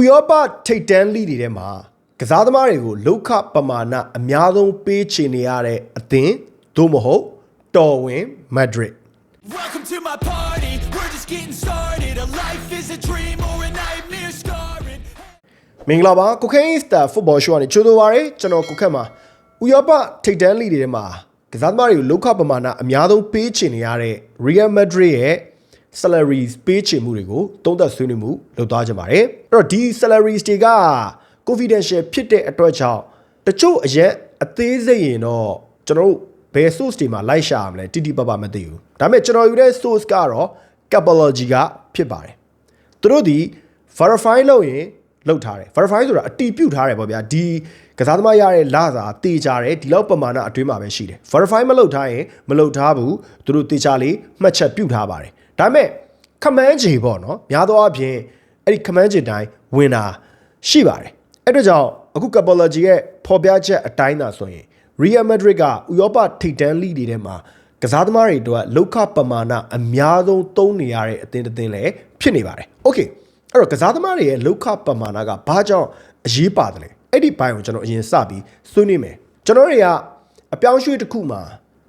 ဥရောပထိပ်တန်းလိတွေထဲမှာကစားသမားတွေကိုလောက်ခပမာဏအများဆုံးပေးချေနေရတဲ့အသင်းသို့မဟုတ်တော်ဝင်မက်ဒရစ် Welcome to my party. We're just getting started. A life is a dream or a nightmare scarring. မင်္ဂလာပါကိုခိန်းစတာဖုတ်ဘောရှိုးကနေကြိုးဆိုပါရစေကျွန်တော်ကိုခက်မှာဥရောပထိပ်တန်းလိတွေထဲမှာကစားသမားတွေကိုလောက်ခပမာဏအများဆုံးပေးချေနေရတဲ့ Real Madrid ရဲ့ salaries ပေးချေမှုတွေကိုသုံးသပ်ဆွေးနွေးမှုလုပ်သွားကြပါတယ်အဲ့တော့ဒီ salaries တွေက confidential ဖြစ်တဲ့အတွက်ကြောင့်တချို့အရက်အသေးစိတ်ရင်တော့ကျွန်တော်တို့ဘယ် source တွေမှာလိုက်ရှာရမလဲတိတိပပမသိဘူးဒါပေမဲ့ကျွန်တော်ယူတဲ့ source ကတော့ Capology ကဖြစ်ပါတယ်သူတို့ဒီ verify လုပ်ရင်လုပ်ထားတယ် verify ဆိုတာအတီးပြုတ်ထားတယ်ပေါ့ဗျာဒီကစားသမားရတဲ့လစာတေချာတယ်ဒီလောက်ပမာဏအတွင်းမှာပဲရှိတယ် verify မလုပ်ထားရင်မလုပ်ထားဘူးသူတို့တေချာလေးမှတ်ချက်ပြုတ်ထားပါတယ် ဒါပေမဲ့ခမန်းကြီးပေါ့နော်များသောအားဖြင့်အဲ့ဒီခမန်းကြီးတိုင်းဝင်တာရှိပါတယ်အဲ့တော့ကြောင့်အခု Capology ရဲ့ဖော်ပြချက်အတိုင်းသာဆိုရင် Real Madrid ကဥရောပထိပ်တန်းလိတွေထဲမှာကစားသမားတွေအတွက်လောက်ခပမာဏအများဆုံးသုံးနေရတဲ့အသင်းတစ်သင်းလည်းဖြစ်နေပါတယ်။ Okay အဲ့တော့ကစားသမားတွေရဲ့လောက်ခပမာဏကဘာကြောင့်အရေးပါတယ်လဲ။အဲ့ဒီဘိုင်းကိုကျွန်တော်အရင်စပြီးဆွေးနွေးမယ်။ကျွန်တော်တွေကအပြောင်းရွှေ့တစ်ခုမှာ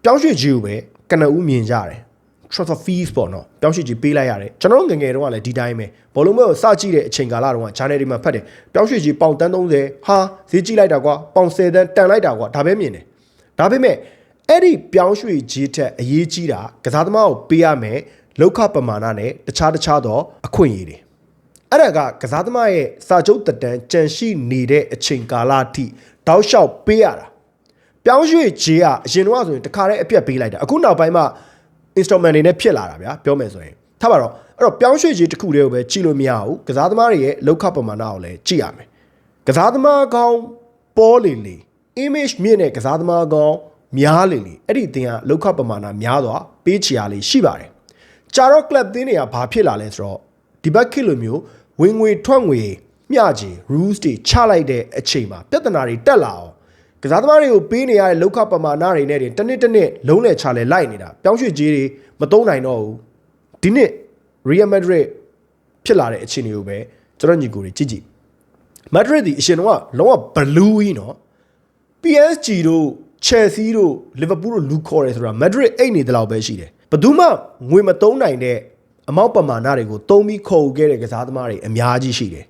ပြောင်းရွှေ့ကြီးကိုပဲကနဦးမြင်ကြတယ်။ transfer fees ပေါ့နော်။ပြောင်းရွှေ့ကြီးပေးလိုက်ရတယ်။ကျွန်တော်ငယ်ငယ်တုန်းကလည်းဒီတိုင်းပဲ။ဘောလုံးမဲကိုစကြည့်တဲ့အချိန်ကာလတုန်းက channel တွေမှာဖတ်တယ်။ပြောင်းရွှေ့ကြီးပေါင်တန်း30ဟာဈေးကြည့်လိုက်တာကွာ။ပေါင်10တန်းတန်လိုက်တာကွာ။ဒါပဲမြင်တယ်။ဒါပေမဲ့အဲ့ဒီပြောင်းရွှေ့ကြီးထက်အရေးကြီးတာကစားသမားကိုပေးရမယ်လောက်ခပမာဏနဲ့တခြားတခြားသောအခွင့်အရေးတွေအဲ့ဒါကကစားသမားရဲ့စာချုပ်တက်တန်းကြန့်ရှိနေတဲ့အချိန်ကာလအထိတောက်လျှောက်ပေးရတာပြောင်းရွှေ့ကြီးကအရင်တော့ဆိုရင်တခါတည်းအပြတ်ပေးလိုက်တာအခုနောက်ပိုင်းမှာ installment တွေနဲ့ဖြစ်လာတာဗျာပြောမယ်ဆိုရင်ထားပါတော့အဲ့တော့ပြောင်းရွှေ့ကြီးတစ်ခုတည်းကိုပဲကြည့်လို့မရဘူးကစားသမားတွေရဲ့လောက်ခပမာဏကိုလည်းကြည့်ရမယ်ကစားသမားကောင်းပေါ်လေလေ image မြင့်တဲ့ကစားသမားကောင်းများလေလေအဲ့ဒီအသင်းကလောက်ခပမာဏများစွာပေးချရလေးရှိပါတယ်။ကြာတော့ club သင်းတွေကဘာဖြစ်လာလဲဆိုတော့ဒီဘက်ခေတ်လိုမျိုးဝင်ငွေထွက်ငွေမျှချေ rules တွေချလိုက်တဲ့အချိန်မှာပြဿနာတွေတက်လာအောင် ကစားသမားတွေကိုပေးနေရတဲ့လောက်ခပမာဏတွေနဲ့တင်တစ်နှစ်တစ်နှစ်လုံးလည်ချလဲလိုက်နေတာပြောင်းရွှေ့ကြီးတွေမသုံးနိုင်တော့ဘူးဒီနှစ် Real Madrid ဖြစ်လာတဲ့အခြေအနေကိုပဲကျွန်တော်ညီကိုတွေကြည့်ကြည့် Madrid ဒီအရှင်တော့လုံးဝ blue ကြီးနော် PSG တို့ Chelsea တို့ Liverpool တို့လူခေါ်တယ်ဆိုတာ Madrid အိတ်နေတယ်လို့ပဲရှိတယ်ဘယ်သူမှငွေမသုံးနိုင်တဲ့အမောက်ပမာဏတွေကိုသုံးပြီးခေါ်ခဲ့တဲ့ကစားသမားတွေအများကြီးရှိတယ်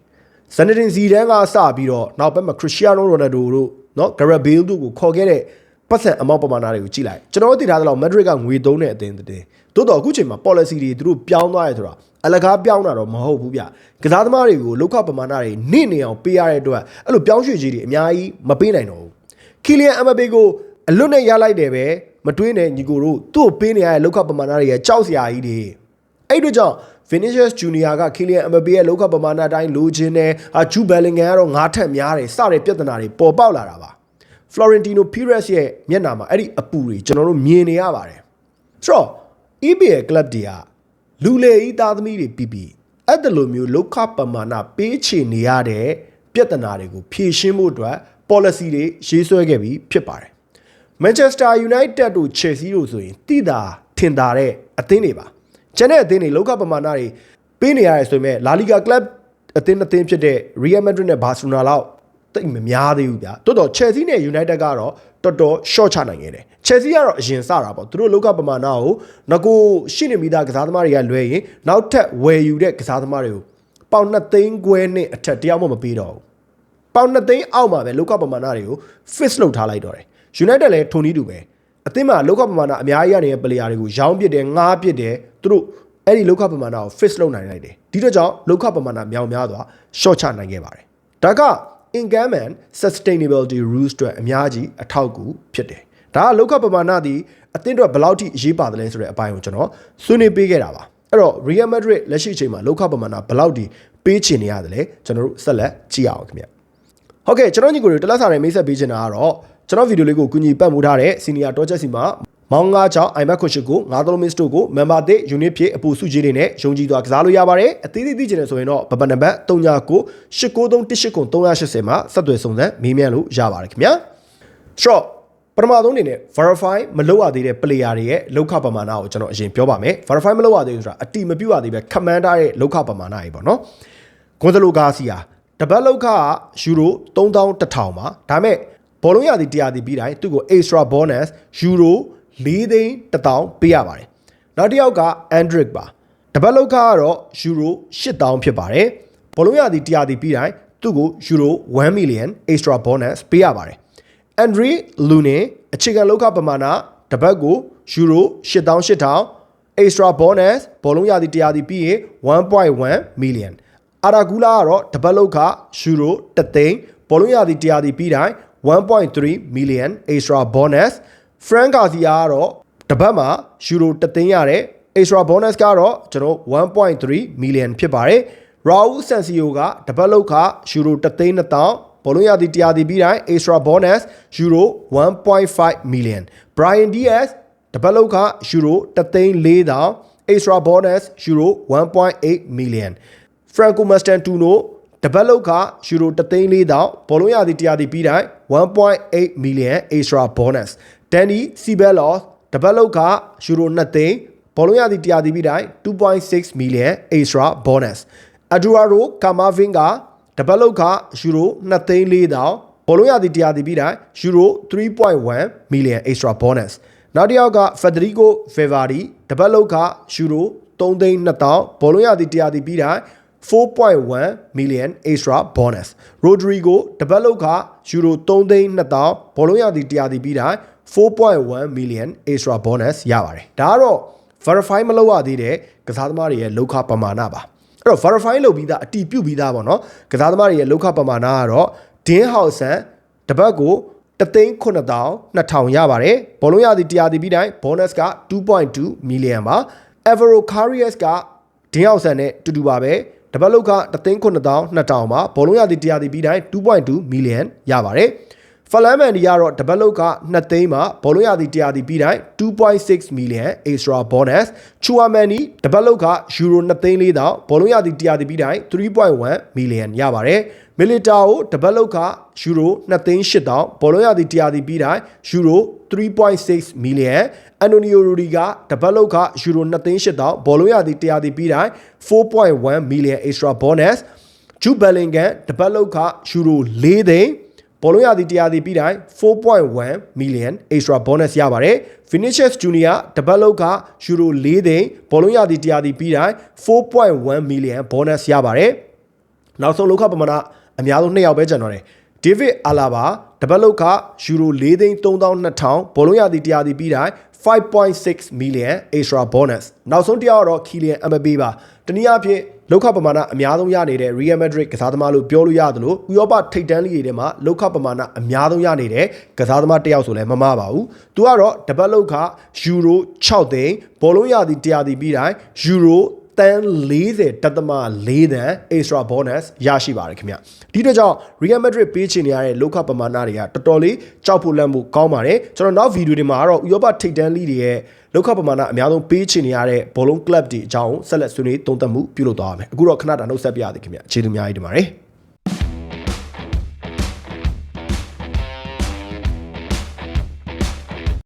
ဇန်နတင်စီတန်းကစပြီးတော့နောက်ဘက်မှာခရစ္စတီယာနိုရိုနယ်ဒိုတို့ နော်ဂရက်ဘေးလ်တို့ကိုခေါ်ခဲ့တဲ့ပတ်စံအမောက်ပမာဏတွေကိုကြည့်လိုက်ကျွန်တော်တို့သိထားသလောက် Madrid ကငွေသုံးတဲ့အသင်းတဲ့တိုးတော့အခုချိန်မှာ policy တွေသူတို့ပြောင်းသွားရဲဆိုတာအလကားပြောင်းတာတော့မဟုတ်ဘူးဗျကစားသမားတွေကိုလောက်ခပမာဏတွေနေနေအောင်ပေးရတဲ့အတွက်အဲ့လိုပြောင်းရွှေ့ကြီးတွေအများကြီးမပေးနိုင်တော့ဘူးကီလီယန်အမဘေကိုအလွတ်နဲ့ရလိုက်တယ်ပဲမတွေးနဲ့ညီကိုတို့သူ့ကိုပေးနေရတဲ့လောက်ခပမာဏတွေရဲ့ကြောက်စရာကြီးတွေအဲ့တို့ကြောင့် Vinicius Junior က Kylian Mbappe ရဲ့လောက်ခပမာဏအတိုင်းလိုချင်တယ်။အာဂျူဘယ်လင်ဂမ်ကတော့ငါးထက်များတယ်စတဲ့ပြဿနာတွေပေါ်ပေါက်လာတာပါ။ Florentino Perez ရဲ့မျက်နှာမှာအဲ့ဒီအပူတွေကျွန်တော်တို့မြင်နေရပါတယ်။ဆိုတော့ EPL club တွေကလူလေဤသားသမီးတွေပြီးပြီးအဲ့ဒါလိုမျိုးလောက်ခပမာဏပေးချေနေရတဲ့ပြဿနာတွေကိုဖြေရှင်းဖို့အတွက် policy တွေရေးဆွဲခဲ့ပြီးဖြစ်ပါတယ်။ Manchester United တို့ Chelsea တို့ဆိုရင်တိတာထင်တာတဲ့အသင်းတွေပါ။ ကျန်တဲ့အသင်းတွေလောကပမာဏတွေပေးနေရတယ်ဆိုပေမဲ့ La Liga club အသင်းအသင်းဖြစ်တဲ့ Real Madrid နဲ့ Barcelona လောက်တိတ်မများသေးဘူးဗျာ။တိုးတော့ Chelsea နဲ့ United ကတော့တော်တော် short ချနိုင်ခဲ့တယ်။ Chelsea ကတော့အရင်စတာပေါ့။သူတို့လောကပမာဏကိုငကိုရှိနေမိသားကစားသမားတွေကလွဲရင်နောက်ထပ်ဝယ်ယူတဲ့ကစားသမားတွေကိုပေါင်2သိန်းခွဲနဲ့အထက်တယောက်မှမပေးတော့ဘူး။ပေါင်2သိန်းအောက်မှာပဲလောကပမာဏတွေကို fix လုပ်ထားလိုက်တော့တယ် United လည်းထိုနည်းတူပဲအသင်းမှာလောကပမာဏအများကြီးရနေတဲ့ player တွေကိုရောင်းပစ်တယ်ငားပစ်တယ် သူတို့အဲ့ဒီလောကပမာဏကို fix လုပ်နိုင်လိုက်တယ်ဒီတော့ကြောင့်လောကပမာဏမြောင်များစွာ short ချနိုင်ခဲ့ပါတယ်ဒါက income and sustainability rules တွေအများကြီးအထောက်အကူဖြစ်တယ်ဒါကလောကပမာဏဒီအသင်းအတွက်ဘယ်လောက်ထိအရေးပါတယ်လဲဆိုတဲ့အပိုင်းကိုကျွန်တော်ဆွေးနွေးပေးခဲ့တာပါအဲ့တော့ Real Madrid လက်ရှိအချိန်မှာလောကပမာဏဘယ်လောက်ထိပေးချင်နေရတယ်လဲကျွန်တော်တို့ဆက်လက်ကြည့်အောင်ခင်ဗျဟုတ်ကဲ့ကျွန်တော်ညီကိုတွေတလက်စာနဲ့မိတ်ဆက်ပေးချင်တာကတော့ကျွန်တော်ဗီဒီယိုလေးကိုကူညီပတ်မှုထားတဲ့ Senior Torch စီမှာ မောင်ငါးချောင်း iMac ခွန်ရှိကိုငါးသလုံးမစ်တို့ကို member တဲ့ unit ဖြစ်အပူစုကြီးတွေနဲ့ယုံကြည်စွာကစားလို့ရပါတယ်အသေးသေးသိချင်တယ်ဆိုရင်တော့ဗပနံပါတ်39 8931883မှာဆက်သွယ်စုံစမ်းမေးမြန်းလို့ရပါတယ်ခင်ဗျာ short ပထမဆုံးအနေနဲ့ verify မလုပ်ရသေးတဲ့ player တွေရဲ့လောက်ခပမာဏကိုကျွန်တော်အရင်ပြောပါမယ် verify မလုပ်ရသေးဘူးဆိုတာအတိမပြုတ်ရသေးပဲ command ရဲ့လောက်ခပမာဏကြီးပေါ့နော်ဂွန်ဇလိုဂါစီယာတတပတ်လောက်ကယူရို3100ပါဒါပေမဲ့ဘောလုံးရသည်တရားသည်ပြီးတိုင်းသူ့ကို extra bonus ယူရို 4သိန်း1000ပေးရပါတယ်နောက်တစ်ယောက်က Andrick ပါတပတ်လောက်ကတော့ယူရို8000ဖြစ်ပါတယ်ဘောလုံးရသည်တရားသည်ပြီးတိုင်းသူ့ကိုယူရို1 million extra bonus ပေးရပါတယ် Andre Lunin အခြေခံလောက်ကပမာဏတပတ်ကိုယူရို8800 extra bonus ဘောလုံးရသည်တရားသည်ပြီးရင်1.1 million အာရာဂူလာကတော့တပတ်လောက်ကယူရို3သိန်းဘောလုံးရသည်တရားသည်ပြီးတိုင်း1.3 million extra bonus Frank Garcia ကတော့တပတ်မှာယူရို3သိန်းရတဲ့ extra bonus ကတော့ကျွန်တော်1.3 million ဖြစ်ပါတယ် Raul Sansio ကတပတ်လောက်ကယူရို3သိန်း2000ဘောလုံးရသည်တရားသည်ပြီးတိုင်း extra bonus ယူရို1.5 million Brian Diaz တပတ်လောက်ကယူရို3သိန်း4000 extra bonus ယူရို1.8 million Franco Mastantuno တပတ်လောက်ကယူရို3သိန်း4000ဘောလုံးရသည်တရားသည်ပြီးတိုင်း1.8 million extra bonus Danny Ceballos တပတ်လောက်ကယူရို2သိန်းဘောလုံးရသည်တရားသည်ပြီးတိုင်း2.6 million extra bonus Eduardo Camavinga တပတ်လောက်ကယူရို2သိန်း4000ဘောလုံးရသည်တရားသည်ပြီးတိုင်းယူရို3.1 million extra bonus နောက်တစ်ယောက်က Federico Valverde တပတ်လောက်ကယူရို3သိန်း2000ဘောလုံးရသည်တရားသည်ပြီးတိုင်း4.1 million extra bonus Rodrigo တပတ်လောက်ကယူရို3သိန်း2000ဘောလုံးရသည်တရားသည်ပြီးတိုင်း4.1 million extra bonus ရပါတယ်ဒါကတော့ verify မလုပ်ရသေးတဲ့ကစားသမားတွေရဲ့လောက်ခပမာဏပါအဲ့တော့ verify လုပ်ပြီးသားအတီးပြုတ်ပြီးသားပေါ့နော်ကစားသမားတွေရဲ့လောက်ခပမာဏကတော့ Dean Howson တပတ်ကို3,9000 2000ရပါတယ်ဘောလုံးရသည်တရားသည်ပြီးတိုင်း bonus က2.2 million ပါ Evero Carriers ကဒင်းအောင်ဆန်နဲ့တူတူပါပဲတပတ်လောက်က3,9000 2000ပါဘောလုံးရသည်တရားသည်ပြီးတိုင်း2.2 million ရပါတယ် ဖလန်မန်ဒီကတော့တပတ်လောက်က2သိန်းမှာဘောလုံးရသည်တရားသည်ပြီးတိုင်း2.6 million extra bonus ချူအာမန်နီတပတ်လောက်ကယူရို2သိန်း4000ဘောလုံးရသည်တရားသည်ပြီးတိုင်း3.1 million ရပါတယ်မီလီတာကိုတပတ်လောက်ကယူရို2သိန်း8000ဘောလုံးရသည်တရားသည်ပြီးတိုင်းယူရို3.6 million အန်တိုနီယိုရူဒီကတပတ်လောက်ကယူရို2သိန်း8000ဘောလုံးရသည်တရားသည်ပြီးတိုင်း4.1 million extra bonus ဂျူဘယ်လင်ဂန်တပတ်လောက်ကယူရို4သိန်း ဘောလုံးရသည်တရားသည်ပြီးတိုင်း4.1 million extra bonus ရပါတယ် Vinicius Junior တပတ်လောက်ကယူရို4သိန်းဘောလုံးရသည်တရားသည်ပြီးတိုင်း4.1 million bonus ရပါတယ်နောက်ဆုံးလောက်ခပမာဏအများဆုံး2ယောက်ပဲကျန်တော့တယ် David Alaba တပတ်လောက်ကယူရို4သိန်း3200ဘောလုံးရသည်တရားသည်ပြီးတိုင်း5.6 million extra bonus နောက်ဆုံးတစ်ယောက်ကတော့ Kylian Mbappe ပါတနည်းအားဖြင့် လောက်ခပမာဏအများဆုံးရနေတဲ့ Real Madrid ကစားသမားလို့ပြောလို့ရသလိုဥရောပထိပ်တန်းလိတွေထဲမှာလောက်ခပမာဏအများဆုံးရနေတဲ့ကစားသမားတစ်ယောက်ဆိုလည်းမမှားပါဘူး။သူကတော့တပတ်လောက်ခယူရို6သိန်းဘောလုံးရသည်တရားသည်ပြီးတိုင်းယူရို တန်40တသမ4တန် extra bonus ရရှိပါတယ်ခင်ဗျဒီတော့ကြောင့် Real Madrid ပေးချင်နေရတဲ့လောက်ခပမာဏတွေကတော်တော်လေးကြောက်ဖို့လန့်ဖို့ကောင်းပါတယ်ကျွန်တော်နောက်ဗီဒီယိုတွေမှာကတော့ဥရောပထိပ်တန်းလိတွေရဲ့လောက်ခပမာဏအများဆုံးပေးချင်နေရတဲ့ဘောလုံး club တွေအကြောင်းဆက်လက်ဆွေးနွေးသုံးသပ်မှုပြုလုပ်သွားပါမယ်အခုတော့ခဏတာနှုတ်ဆက်ပြရသည်ခင်ဗျအခြေအနေအများကြီးတင်ပါတယ်